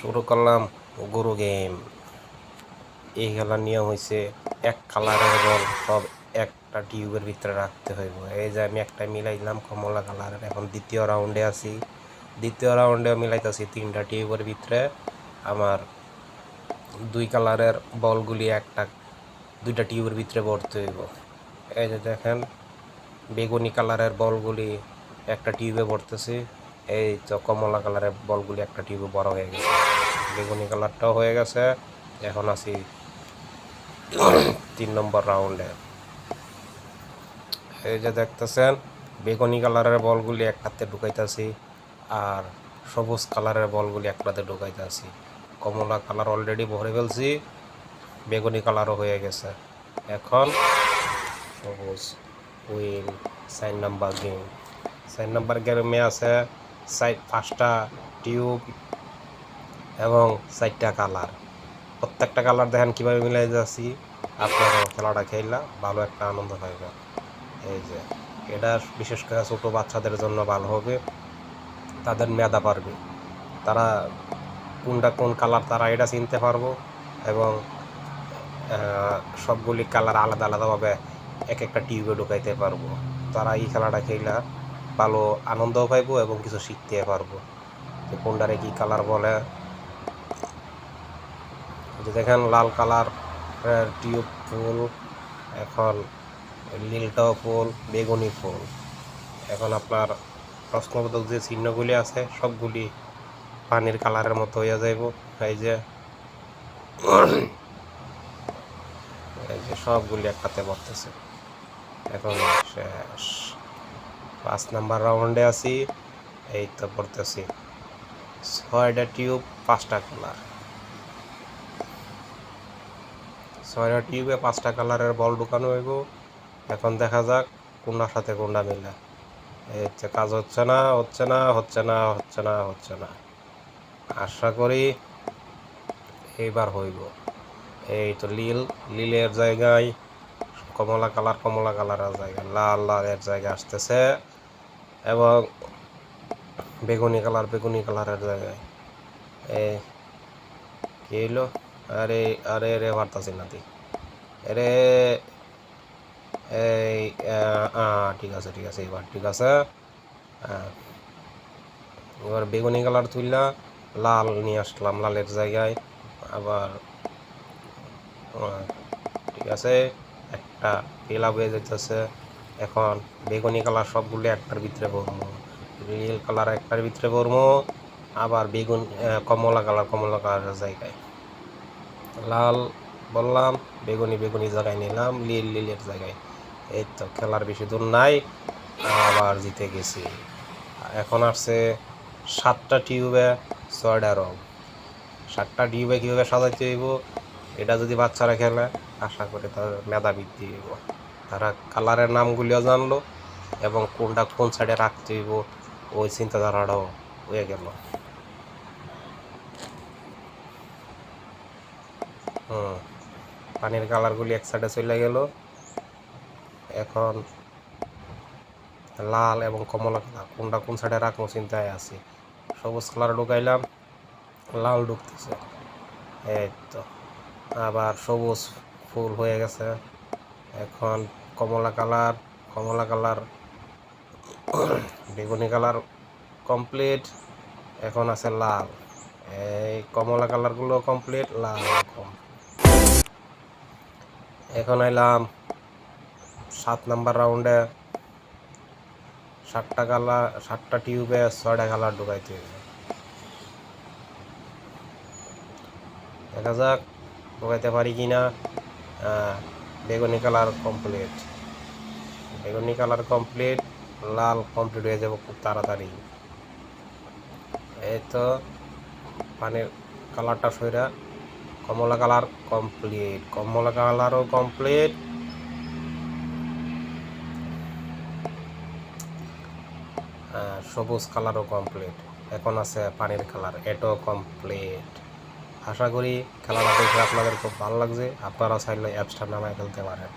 শুরু করলাম গরু গেম। এই খেলার নিয়ম হয়েছে এক কালারের বল সব একটা টিউবের ভিতরে রাখতে হইব। এই যে আমি একটা মিলাইলাম কমলা কালারের এখন দ্বিতীয় রাউন্ডে আছি। দ্বিতীয় রাউন্ডে মিলাইতেছি তিনটা টিউবের ভিতরে। আমার দুই কালারের বলগুলি একটা, দুইটা টিউবের ভিতরে ভরতে হইব। এই যে দেখেন, বেগুনি কালারের বলগুলি একটা টিউবে ভরতেছি। এই তো কমলা কালারের বলগুলি একটা টিউবে বড় হয়ে গেছে। বেগুনি কালারটাও হয়ে গেছে। এখন আছি তিন নম্বর রাউন্ডে। এই যে দেখতেছেন, বেগুনি কালারের বলগুলি একটাতে ঢুকাইতেছি আর সবুজ কালারের বলগুলি একটাতে ঢুকাইতেছি। কমলা কালার অলরেডি ভরে ফেলছি, বেগুনি কালারও হয়ে গেছে। এখন সবুজ win sign number game. Sign number গেমে আছে সাইড পাঁচটা টিউব এবং চারটা কালার। প্রত্যেকটা কালার দেখেন কীভাবে মিলাই যাচ্ছি। আপনারা খেলাটা খেললা ভালো একটা আনন্দ পাইবে। এই যে, এটা বিশেষ করে ছোটো বাচ্চাদের জন্য ভালো হবে। তাদের মেধা পারবে। তারা কোনটা কোন কালার তারা এটা চিনতে পারব এবং সবগুলি কালার আলাদা আলাদাভাবে এক একটা টিউবে ঢুকাইতে পারব। তারা এই খেলাটা খেলা ভালো আনন্দও পাইবো এবং কিছু শিখতে পারব। যে কোনটারে কি কালার বলে। যে দেখেন লাল কালার টিউব ফুল, এখন নীলটাও ফুল, বেগুনি ফুল। এখন আপনার প্রশ্নবোধক যে চিহ্নগুলি আছে, সবগুলি পানির কালারের মতো হইয়া যাইব। এই যে সবগুলি একসাথে পড়তেছে এখন শেষ। পাঁচ নাম্বার রাউন্ডে আছি, এই তো পড়তেছি। ছয়টা টিউব পাঁচটা কালার ছয়টা টিউবে পাঁচটা কালারের বল ঢুকানো হইব। এখন দেখা যাক কোনটার সাথে কোনটা মিলে। এই হচ্ছে কাজ হচ্ছে না হচ্ছে না হচ্ছে না হচ্ছে না হচ্ছে না। আশা করি এইবার হইব। এই তো লীল, লীলের জায়গায় কমলা কালার কমলা কালারের জায়গায় লাল, লালের জায়গায় আসতেছে। এবং বেগুনি কালার, বেগুনি কালারের জায়গায়। এই কি হইল? আরে আরে রে পারতাছি না আরে এই ঠিক আছে ঠিক আছে এবার ঠিক আছে। এবার বেগুনি কালার তুললা লাল নিয়ে আসলাম, লালের জায়গায়। আবার ঠিক আছে, একটা পেলা হয়ে যেতেছে এখন বেগুনি কালার সবগুলো একটার ভিতরে ভরবো নীল কালার একটার ভিতরে ভরবো আবার বেগুন কমলা কালার, কমলা কালারের জায়গায়। লাল বললাম, বেগুনি বেগুনি জায়গায় নিলাম লীল লীলের জায়গায়। এই তো খেলার বেশি দূর নাই, আবার জিতে গেছি। এখন আসছে সাতটা টিউবে ছয়টা রং। সাতটা টিউবে কীভাবে সাজাইতে হইব, এটা যদি বাচ্চারা খেলে, আশা করি তাদের মেধা বৃদ্ধি হইব। তারা কালারের নামগুলিও জানলো এবং কোনটা কোন সাইডে রাখতে হইব, ওই চিন্তাধারাটাও হয়ে গেল। হুম, পানির কালারগুলি এক সাইডে চলে গেল। এখন লাল এবং কমলা কালার, কোনটা কোন সাইডে রাখব চিন্তায় আছি। সবুজ কালার ঢুকাইলাম, লাল ঢুকতেছে। এই তো, আবার সবুজ ফুল হয়ে গেছে। এখন কমলা কালার কমলা কালার, বেগুনি কালার কমপ্লিট এখন আছে লাল। এই কমলা কালারগুলো কমপ্লিট লাল এখন। এলাম সাত নাম্বার রাউন্ডে সাতটা কালার, সাতটা টিউবে ছয়টা কালার ঢুকাইতে দেখা যাক, ঢুকাইতে পারি কি না বেগুনি কালার কমপ্লিট বেগুনি কালার কমপ্লিট লাল কমপ্লিট হয়ে যাবে খুব তাড়াতাড়ি। এই তো, পানির কালারটা সইরা কমলা কালার কমপ্লিট কমলা কালারও কমপ্লিট সবুজ কালারও কমপ্লিট এখন আছে পানির কালার এটাও কমপ্লিট আশা করি খেলাটা দেখে আপনাদের খুব ভালো লাগছে। আপনারা চাইলে অ্যাপসটা নামায় ফেলতে পারেন।